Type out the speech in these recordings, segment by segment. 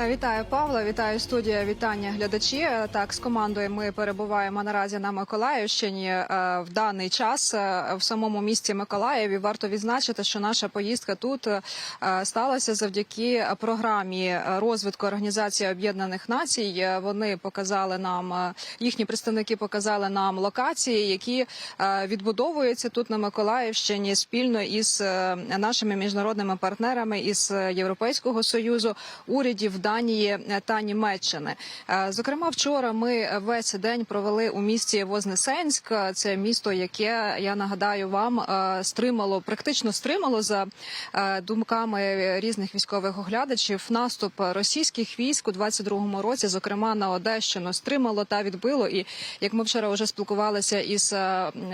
Е, Вітаю Павла, вітаю студія. Вітання глядачі. Е, Так, з командою ми перебуваємо наразі на Миколаївщині Е, в даний час в самому місті Миколаєві. Варто відзначити, що наша поїздка тут сталася завдяки програмі розвитку Організації Об'єднаних Націй. Вони показали нам їхні представники показали нам локації, які відбудовуються тут на Миколаївщині спільно із нашими міжнародними партнерами із Європейського союзу, урядів Данії та Німеччини. Е, Зокрема, вчора ми весь день провели у місті Вознесенськ. Це місто, яке я нагадаю вам е, стримало, практично стримало за е, думками різних військових оглядачів наступ російських військ у 22-му році, зокрема на Одещину, стримало та відбило. І як ми вчора вже спілкувалися із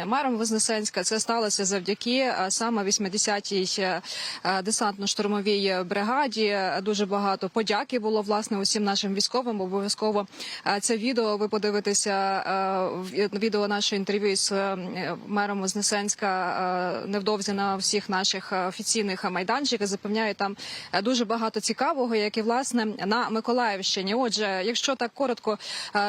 мером Вознесенська, це сталося завдяки саме 80-й е, е, десантно-штурмовій бригаді. Дуже багато подяки було власне усім нашим військовим. Обов'язково е, це відео ви подивитеся е, відео нашого інтерв'ю з е, мером Вознесенська невдовзі на всіх наших офіційних майданчиках. Запевняю, там дуже багато цікавого, як і власне на Миколаївщині. Отже, якщо так коротко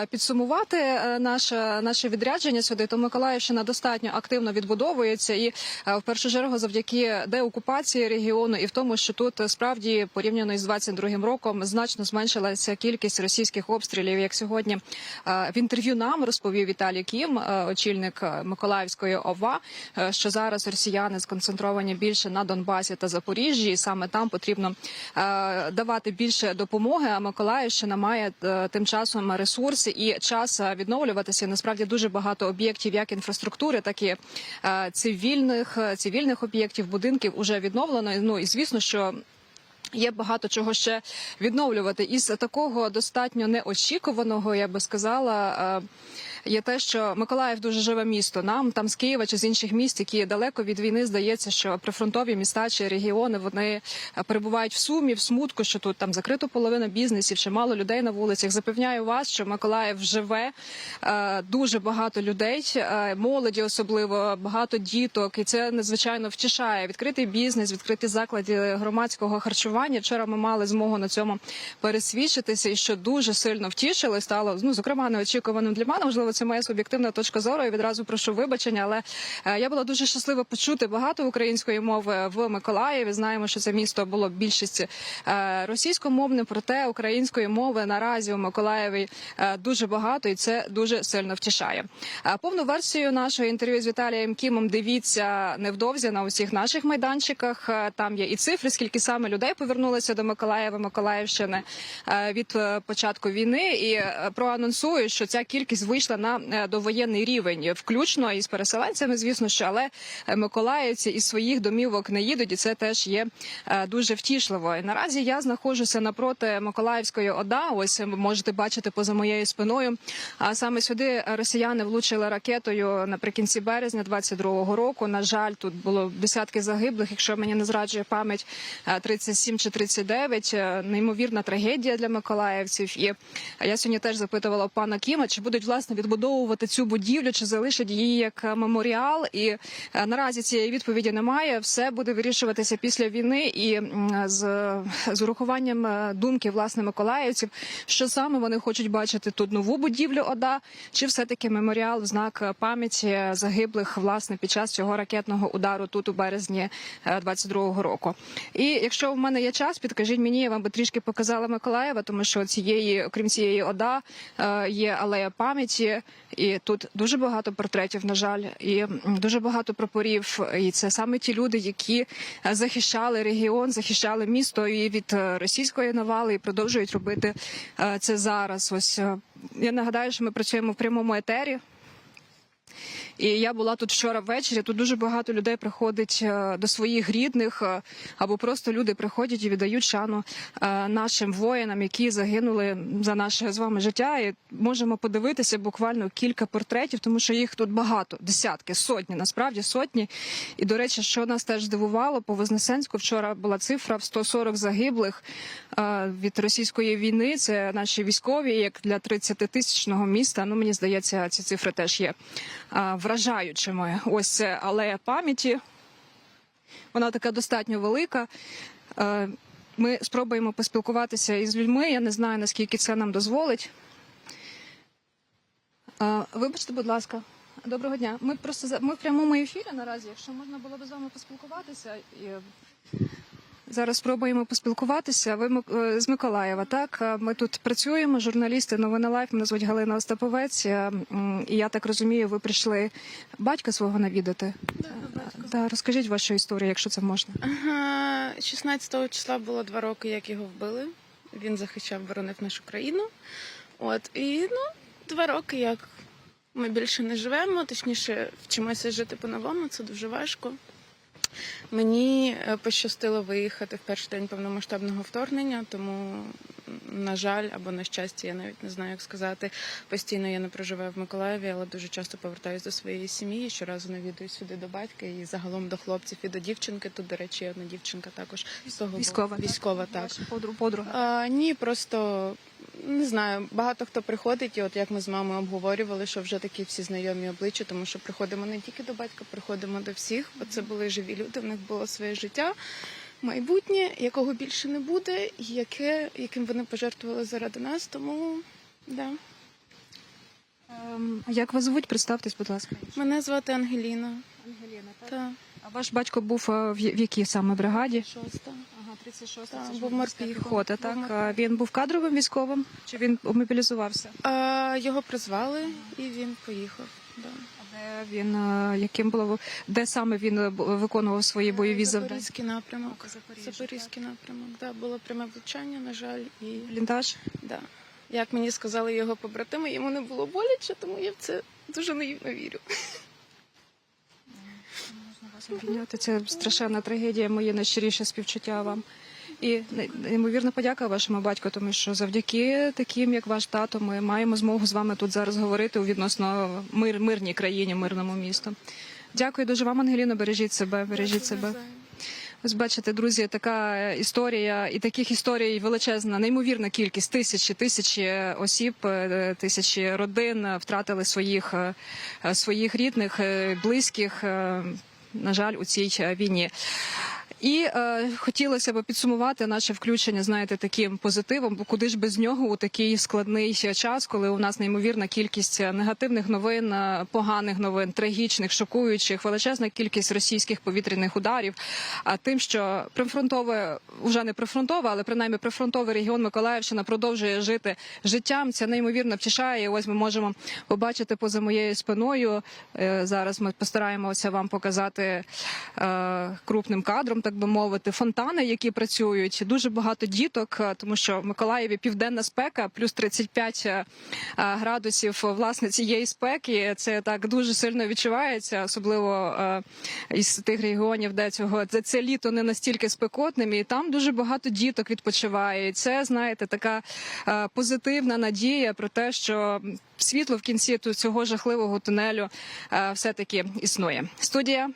підсумувати наше наше відрядження сюди, то Миколаївщина достатньо активно відбудовується і в першу чергу завдяки деокупації регіону і в тому, що тут справді порівняно із 22-м роком значно зменшилася кількість російських обстрілів. Як сьогодні е, в інтерв'ю нам розповів Віталій Кім, е, очільник е, Миколаївської ОВА, що зараз росіяни сконцентровані більше на Донбасі та Запоріжжі, і саме там потрібно давати більше допомоги. А Миколаївщина має тим часом ресурси і час відновлюватися. Насправді дуже багато об'єктів, як інфраструктури, так і цивільних цивільних об'єктів, будинків уже відновлено. Ну і звісно, що. Є багато чого ще відновлювати. Із такого достатньо неочікуваного, я би сказала, е, є те, що Миколаїв дуже живе місто. Нам там з Києва чи з інших міст, які далеко від війни, здається, що прифронтові міста чи регіони вони е, перебувають в сумі, в смутку, що тут там закрито половина бізнесів, чи мало людей на вулицях. Запевняю вас, що Миколаїв живе е, дуже багато людей, молоді, особливо багато діток, і це надзвичайно втішає. Відкритий бізнес, відкриті заклади громадського харчування. Вчора ми мали змогу на цьому пересвідчитися, і що дуже сильно втішило, і стало ну зокрема неочікуваним для мене. Можливо, це моя суб'єктивна точка зору. і відразу прошу вибачення, але е, я була дуже щаслива почути багато української мови в Миколаєві. Знаємо, що це місто було більшість е, російськомовне, проте української мови наразі у Миколаєві е, дуже багато, і це дуже сильно втішає. Е, Повну версію нашого інтерв'ю з Віталієм Кімом дивіться невдовзі на усіх наших майданчиках. Е, Там є і цифри, скільки саме людей повернулися до Миколаєва, Миколаївщини е, від е, початку війни і е, проанонсую, що ця кількість вийшла на довоєнний рівень, включно із переселенцями. Звісно, що але миколаївці із своїх домівок не їдуть, і це теж є дуже втішливо. І Наразі я знаходжуся напроти Миколаївської ОДА. Ось можете бачити поза моєю спиною. А саме сюди росіяни влучили ракетою наприкінці березня 22-го року. На жаль, тут було десятки загиблих. Якщо мені не зраджує пам'ять, 37 38 чи 39 – е, неймовірна трагедія для миколаївців. І я сьогодні теж запитувала пана Кіма, чи будуть власне відбудовувати цю будівлю, чи залишать її як е, меморіал. І е, наразі цієї відповіді немає. Все буде вирішуватися після війни і з, з урахуванням думки власне миколаївців, що саме вони хочуть бачити тут нову будівлю ОДА, чи все таки меморіал в знак пам'яті загиблих власне під час цього ракетного удару тут у березні 22-го року. І якщо в мене є? Є час, підкажіть мені, я вам би трішки показала Миколаєва, тому що цієї, окрім цієї ОДА, е, є алея пам'яті, і тут дуже багато портретів, на жаль, і дуже багато прапорів. І це саме ті люди, які е, захищали регіон, захищали місто і від е, російської навали, і продовжують робити це зараз. Ось я нагадаю, що ми працюємо в прямому етері. І я була тут вчора ввечері. Тут дуже багато людей приходить е, до своїх рідних, е, або просто люди приходять і віддають шану е, нашим воїнам, які загинули за наше з вами життя. І можемо подивитися буквально кілька портретів, тому що їх тут багато, десятки, сотні, насправді сотні. І до речі, що нас теж здивувало, по Вознесенську вчора була цифра в 140 загиблих від російської війни. Це наші військові, як для 30-тисячного міста. Ну мені здається, ці цифри теж є вражаючими. Ось це алея пам'яті. Вона така достатньо велика. Е, ми спробуємо поспілкуватися із людьми. Я не знаю наскільки це нам дозволить. Е, Вибачте, будь ласка. Доброго дня. Ми просто ми в прямому ефірі наразі. Якщо можна було б з вами поспілкуватися. Зараз спробуємо поспілкуватися. Ви е, з Миколаєва, так? Е, Ми тут працюємо, журналісти Новини Лайф. Мене звуть Галина Остаповець. Е, І я так розумію, ви прийшли батька свого навідати. Да, розкажіть вашу історію, якщо це можна. Ага, 16 числа було два роки, як його вбили. Він захищав, боронив нашу країну. От і ну, два роки, як ми більше не живемо, точніше, вчимося жити по-новому, це дуже важко. Мені е, пощастило виїхати в перший день повномасштабного вторгнення, тому, на жаль, або на щастя, я навіть не знаю, як сказати. Постійно я не проживаю в Миколаєві, але дуже часто повертаюся до своєї сім'ї. Щоразу навідую сюди до батька і загалом до хлопців і до дівчинки. Тут, до речі, одна дівчинка також з того. Військова, так? Військова, так. Подруга. подруга. А, ні, просто не знаю. Багато хто приходить, і от як ми з мамою обговорювали, що вже такі всі знайомі обличчя, тому що приходимо не тільки до батька, приходимо до всіх, бо це були живі люди, в них було своє життя. Майбутнє, якого більше не буде, і яке, яким вони пожертвували заради нас. Тому да. Ем, Як вас звуть? Представтесь, будь ласка. мене звати Ангеліна. Ангеліна, Та А ваш батько був е, в в якій саме бригаді? шоста. Ага, 36 Так, був морпіг. піхота, так? Він був кадровим військовим? Чи він мобілізувався? А, його призвали, і він поїхав. Да. А де він, е, яким було, де саме він е, виконував свої бойові завдання? Запорізький напрямок. Запоріжжя, Запорізький напрямок. Да, було пряме влучання, на жаль, і Бліндаж? да. Як мені сказали його побратими, йому не було боляче, тому я в це дуже наївно вірю. Обійняти. Це страшенна трагедія, моє найщиріше співчуття вам. І не- неймовірна подяка вашому батьку, тому що завдяки таким, як ваш тато, ми маємо змогу з вами тут зараз говорити у відносно мир, мирній країні, мирному місту. Дякую дуже вам, Ангеліно. Бережіть себе, бережіть себе. Ось бачите, друзі, така історія, і таких історій величезна, неймовірна кількість тисячі, тисячі осіб, е, тисячі родин втратили своїх, е, своїх рідних, е, близьких, на жаль, у цій війні. І е, хотілося б підсумувати наше включення, знаєте, таким позитивом, бо куди ж без нього у такий складний час, коли у нас неймовірна кількість негативних новин, е, поганих новин, трагічних, шокуючих, величезна кількість російських повітряних ударів. А тим, що прифронтове, вже не прифронтове, але принаймні прифронтовий регіон Миколаївщина продовжує жити життям. Це неймовірно втішає. Ось ми можемо побачити поза моєю спиною. е, Зараз ми постараємося вам показати е, крупним кадром, так би мовити, фонтани, які працюють. Дуже багато діток, е, тому що в Миколаєві південна спека, плюс 35 е, градусів власне цієї спеки. Це так дуже сильно відчувається, особливо е, із тих регіонів, де цього це, це літо не настільки спекотним, і там дуже багато діток відпочиває. І це знаєте, така е, позитивна надія про те, що світло в кінці цього жахливого тунелю е, все таки існує. Студія.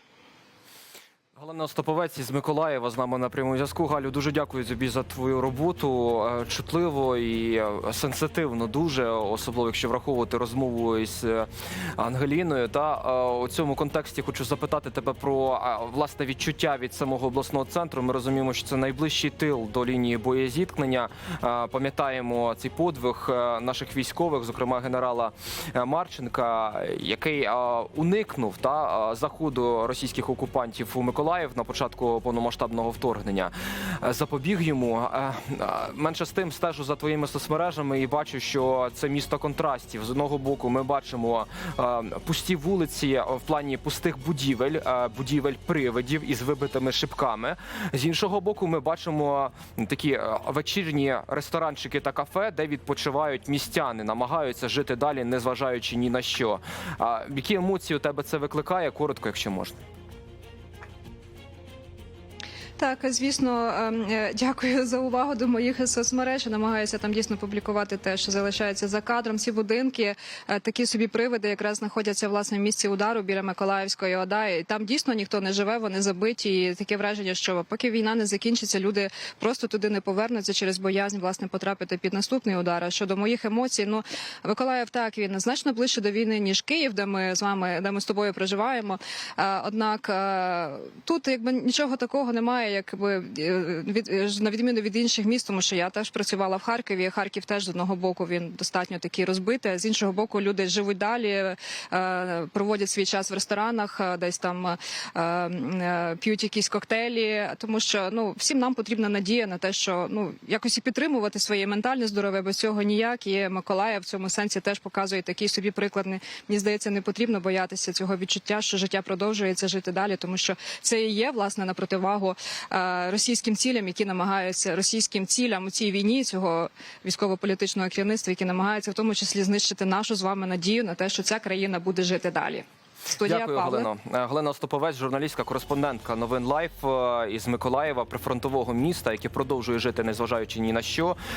Галина Остаповець із Миколаєва з нами на прямому зв'язку. Галю, дуже дякую тобі за твою роботу. Е, Чутливо і е, сенситивно дуже, особливо якщо враховувати розмову із е, Ангеліною. Та у цьому контексті хочу запитати тебе про власне відчуття від самого обласного центру. Ми розуміємо, що це найближчий тил до лінії боєзіткнення. Пам'ятаємо цей подвиг наших військових, зокрема генерала Марченка, який уникнув та заходу російських окупантів у Миколаїв на початку повномасштабного вторгнення. Е, Запобіг йому Е, е, менше з тим стежу за твоїми соцмережами і бачу, що це місто контрастів. З одного боку, ми бачимо пусті вулиці в плані пустих будівель, будівель привидів із вибитими шибками. З іншого боку, ми бачимо такі вечірні ресторанчики та кафе, де відпочивають містяни, намагаються жити далі, незважаючи ні на що. Які емоції у тебе це викликає? Коротко, якщо можна. Так, звісно, ем, е, дякую за увагу до моїх соцмереж. Я Намагаюся там дійсно публікувати те, що залишається за кадром. Ці будинки, е, такі собі привиди, якраз знаходяться власне в місці удару біля Миколаївської ОДА. І там дійсно ніхто не живе, вони забиті. І таке враження, що поки війна не закінчиться, люди просто туди не повернуться через боязнь власне потрапити під наступний удар. А щодо моїх емоцій, ну Миколаїв так він значно ближче до війни ніж Київ, де ми з вами, де ми з тобою проживаємо. Е, Однак тут якби нічого такого немає, якби е, від е, на відміну від інших міст, тому що я теж працювала в Харкові. Харків теж з одного боку він достатньо такий розбитий. а З іншого боку, люди живуть далі, е, проводять свій час в ресторанах, десь там п'ють якісь коктейлі. Тому що ну всім нам потрібна надія на те, що ну якось і підтримувати своє ментальне здоров'я. Без цього ніяк. І Миколаїв в цьому сенсі теж показує такий собі приклад. Мені здається, не потрібно боятися цього відчуття, що життя продовжується жити далі, тому що це і є власне на противагу російським цілям, які намагаються російським цілям у цій війні цього військово-політичного керівництва, які намагаються в тому числі знищити нашу з вами надію на те, що ця країна буде жити далі. Студія Дякую, Павлик. Галино. Е, Галина Остаповець, журналістка, кореспондентка новин Лайф е, із Миколаєва, прифронтового міста, яке продовжує жити, незважаючи ні на що.